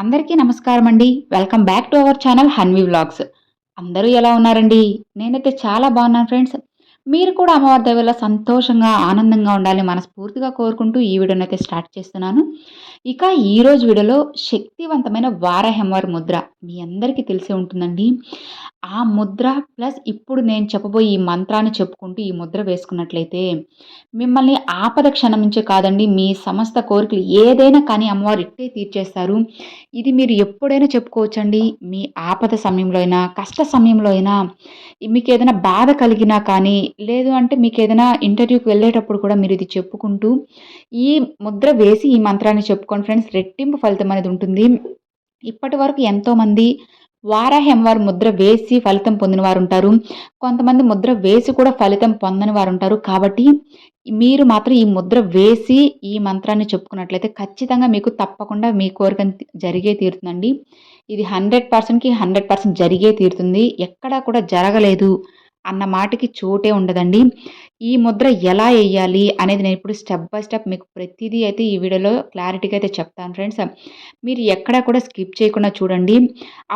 అందరికీ నమస్కారం అండి. Welcome back to our channel Hanvi vlogs. అందరూ ఎలా ఉన్నారండి? నేనైతే చాలా బాగున్నాను ఫ్రెండ్స్. మీరు కూడా అమ్మవారి దగ్గర సంతోషంగా ఆనందంగా ఉండాలని మనస్ఫూర్తిగా కోరుకుంటూ ఈ వీడియోని అయితే స్టార్ట్ చేస్తున్నాను. ఇక ఈరోజు వీడియోలో శక్తివంతమైన వారహెమ్మవారి ముద్ర మీ అందరికీ తెలిసే ఉంటుందండి. ఆ ముద్ర ప్లస్ ఇప్పుడు నేను చెప్పబోయే ఈ మంత్రాన్ని చెప్పుకుంటూ ఈ ముద్ర వేసుకున్నట్లయితే మిమ్మల్ని ఆపద క్షణం నుంచే కాదండి మీ సమస్త కోరికలు ఏదైనా కానీ అమ్మవారు ఇట్టే తీర్చేస్తారు. ఇది మీరు ఎప్పుడైనా చెప్పుకోవచ్చండి? మీ ఆపద సమయంలో అయినా కష్ట సమయంలో అయినా మీకు ఏదైనా బాధ కలిగినా కానీ లేదు అంటే మీకు ఏదైనా ఇంటర్వ్యూకి వెళ్ళేటప్పుడు కూడా మీరు ఇది చెప్పుకుంటూ ఈ ముద్ర వేసి ఈ మంత్రాన్ని చెప్పుకోండి ఫ్రెండ్స్. రెట్టింపు ఫలితం అనేది ఉంటుంది. ఇప్పటి వరకు ఎంతోమంది వారాహెంవారు ముద్ర వేసి ఫలితం పొందిన వారు ఉంటారు. కొంతమంది ముద్ర వేసి కూడా ఫలితం పొందని వారు ఉంటారు. కాబట్టి మీరు మాత్రం ఈ ముద్ర వేసి ఈ మంత్రాన్ని చెప్పుకున్నట్లయితే ఖచ్చితంగా మీకు తప్పకుండా మీ కోరిక జరిగే తీరుతుందండి. ఇది హండ్రెడ్ పర్సెంట్కి హండ్రెడ్ పర్సెంట్ జరిగే తీరుతుంది. ఎక్కడా కూడా జరగలేదు. అన్న మాటకి చోటే ఉండదండి. ఈ ముద్ర ఎలా వేయాలి అనేది నేను ఇప్పుడు స్టెప్ బై స్టెప్ మీకు ప్రతిదీ అయితే ఈ వీడియోలో క్లారిటీగా అయితే చెప్తాను ఫ్రెండ్స్. మీరు ఎక్కడా కూడా స్కిప్ చేయకుండా చూడండి.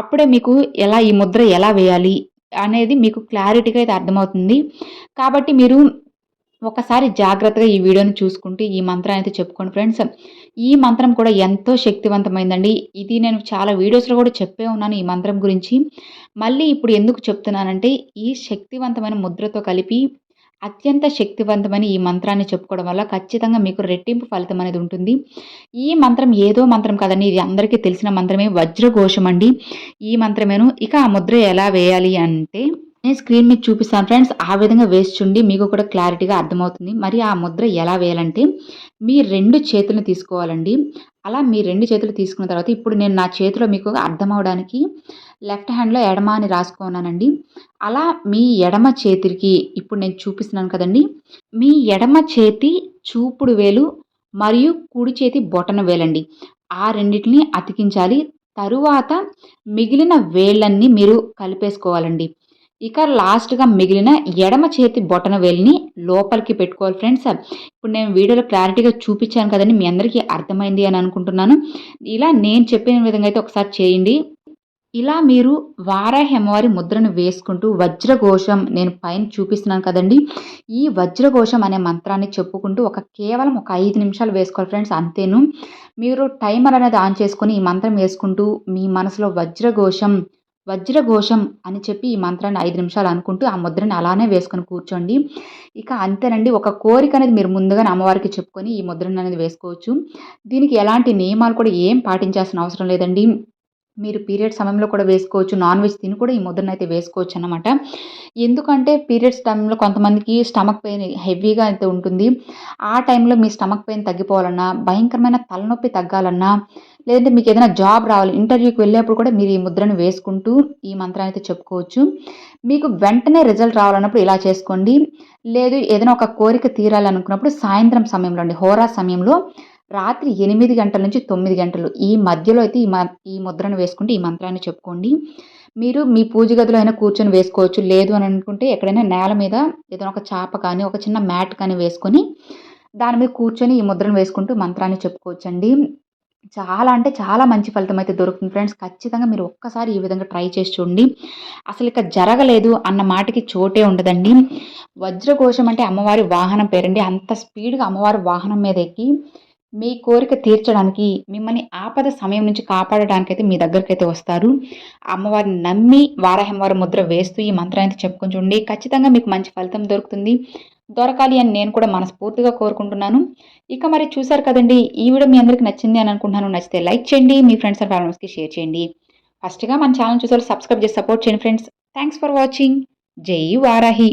అప్పుడే మీకు ఎలా ఈ ముద్ర ఎలా వేయాలి అనేది మీకు క్లారిటీగా అయితే అర్థమవుతుంది. కాబట్టి మీరు ఒకసారి జాగ్రత్తగా ఈ వీడియోని చూసుకుంటూ ఈ మంత్రాన్ని అయితే చెప్పుకోండి ఫ్రెండ్స్. ఈ మంత్రం కూడా ఎంతో శక్తివంతమైందండి. ఇది నేను చాలా వీడియోస్లో కూడా చెప్పే ఉన్నాను ఈ మంత్రం గురించి. మళ్ళీ ఇప్పుడు ఎందుకు చెప్తున్నానంటే ఈ శక్తివంతమైన ముద్రతో కలిపి అత్యంత శక్తివంతమైన ఈ మంత్రాన్ని చెప్పుకోవడం వల్ల ఖచ్చితంగా మీకు రెట్టింపు ఫలితం అనేది ఉంటుంది. ఈ మంత్రం ఏదో మంత్రం కదండి. ఇది అందరికీ తెలిసిన మంత్రమే వజ్రఘోషం అండి. ఈ మంత్రమేను. ఇక ఆ ముద్ర ఎలా వేయాలి అంటే నేను స్క్రీన్ మీద చూపిస్తాను ఫ్రెండ్స్. ఆ విధంగా వేసి చూడండి మీకు కూడా క్లారిటీగా అర్థమవుతుంది. మరి ఆ ముద్ర ఎలా వేయాలంటే మీ రెండు చేతులను తీసుకోవాలండి. అలా మీ రెండు చేతులు తీసుకున్న తర్వాత ఇప్పుడు నేను నా చేతిలో మీకు అర్థం అవడానికి లెఫ్ట్ హ్యాండ్లో ఎడమ అని రాసుకున్నానండి. అలా మీ ఎడమ చేతికి ఇప్పుడు నేను చూపిస్తున్నాను కదండి. మీ ఎడమ చేతి చూపుడు వేలు మరియు కుడి చేతి బొటన వేలండి. ఆ రెండింటిని అతికించాలి. తరువాత మిగిలిన వేళ్ళన్నీ మీరు కలిపేసుకోవాలండి. ఇక లాస్ట్గా మిగిలిన ఎడమ చేతి బొటన వేలిని లోపలికి పెట్టుకోవాలి ఫ్రెండ్స్. ఇప్పుడు నేను వీడియోలో క్లారిటీగా చూపించాను కదండి మీ అందరికీ అర్థమైంది అని అనుకుంటున్నాను. ఇలా నేను చెప్పిన విధంగా అయితే ఒకసారి చేయండి. ఇలా మీరు వారాహి ముద్రను వేసుకుంటూ వజ్రఘోషం నేను పైన చూపిస్తున్నాను కదండి. ఈ వజ్రఘోషం అనే మంత్రాన్ని చెప్పుకుంటూ ఒక కేవలం ఒక ఐదు నిమిషాలు వేసుకోవాలి ఫ్రెండ్స్ అంతేను. మీరు టైమర్ అనేది ఆన్ చేసుకొని ఈ మంత్రం వేసుకుంటూ మీ మనసులో వజ్రఘోషం వజ్రఘోషం అని చెప్పి ఈ మంత్రాన్ని ఐదు నిమిషాలు అనుకుంటూ ఆ ముద్రని అలానే వేసుకొని కూర్చోండి. ఇక అంతేనండి ఒక కోరిక అనేది మీరు ముందుగానే అమ్మవారికి చెప్పుకొని ఈ ముద్రను అనేది వేసుకోవచ్చు. దీనికి ఎలాంటి నియమాలు కూడా ఏం పాటించాల్సిన అవసరం లేదండి. మీరు పీరియడ్ సమయంలో కూడా వేసుకోవచ్చు నాన్ వెజ్ తిని కూడా ఈ ముద్రను అయితే వేసుకోవచ్చు అనమాట ఎందుకంటే పీరియడ్స్ టైంలో కొంతమందికి స్టమక్ పెయిన్ హెవీగా అయితే ఉంటుంది. ఆ టైంలో మీ స్టమక్ పెయిన్ తగ్గిపోవాలన్నా భయంకరమైన తలనొప్పి తగ్గాలన్నా లేదంటే మీకు ఏదైనా జాబ్ రావాలి ఇంటర్వ్యూకి వెళ్ళేప్పుడు కూడా మీరు ఈ ముద్రను వేసుకుంటూ ఈ మంత్రాన్ని అయితే చెప్పుకోవచ్చు. మీకు వెంటనే రిజల్ట్ రావాలన్నప్పుడు ఇలా చేసుకోండి. లేదు ఏదైనా ఒక కోరిక తీరాలనుకున్నప్పుడు సాయంత్రం సమయంలో అండి హోరా సమయంలో రాత్రి ఎనిమిది గంటల నుంచి తొమ్మిది గంటలు ఈ మధ్యలో అయితే ఈ ఈ ముద్రను వేసుకుంటే ఈ మంత్రాన్ని చెప్పుకోండి. మీరు మీ పూజ గదిలో అయినా కూర్చొని వేసుకోవచ్చు. లేదు అని అనుకుంటే ఎక్కడైనా నేల మీద ఏదైనా ఒక చాప కానీ ఒక చిన్న మ్యాట్ కానీ వేసుకొని దాని మీద కూర్చొని ఈ ముద్రను వేసుకుంటూ మంత్రాన్ని చెప్పుకోవచ్చండి. చాలా అంటే చాలా మంచి ఫలితం అయితే దొరుకుతుంది ఫ్రెండ్స్. ఖచ్చితంగా మీరు ఒక్కసారి ఈ విధంగా ట్రై చేసి చూడండి. అసలు ఇక జరగలేదు అన్న మాటకి చోటే ఉండదండి. వజ్రకోశం అంటే అమ్మవారి వాహనం పేరండి. అంత స్పీడ్గా అమ్మవారి వాహనం మీద ఎక్కి మీ కోరిక తీర్చడానికి మిమ్మల్ని ఆపద సమయం నుంచి కాపాడడానికి అయితే మీ దగ్గరికి అయితే వస్తారు. అమ్మవారిని నమ్మి వారాహమ్మవారి ముద్ర వేస్తూ ఈ మంత్రాన్ని చెప్పుకొని చూడండి. ఖచ్చితంగా మీకు మంచి ఫలితం దొరుకుతుంది. దొరకాలి అని నేను కూడా మనస్ఫూర్తిగా కోరుకుంటున్నాను. ఇక మరి చూసారు కదండి ఈ వీడియో మీ అందరికి నచ్చింది అని అనుకుంటున్నాను. నచ్చితే లైక్ చేయండి మీ ఫ్రెండ్స్ అండ్ ఫ్యామిలీస్కి షేర్ చేయండి. ఫస్ట్గా మన ఛానల్ చూసారు సబ్స్క్రైబ్ చేసి సపోర్ట్ చేయండి ఫ్రెండ్స్. Thanks for watching. జై వారాహి.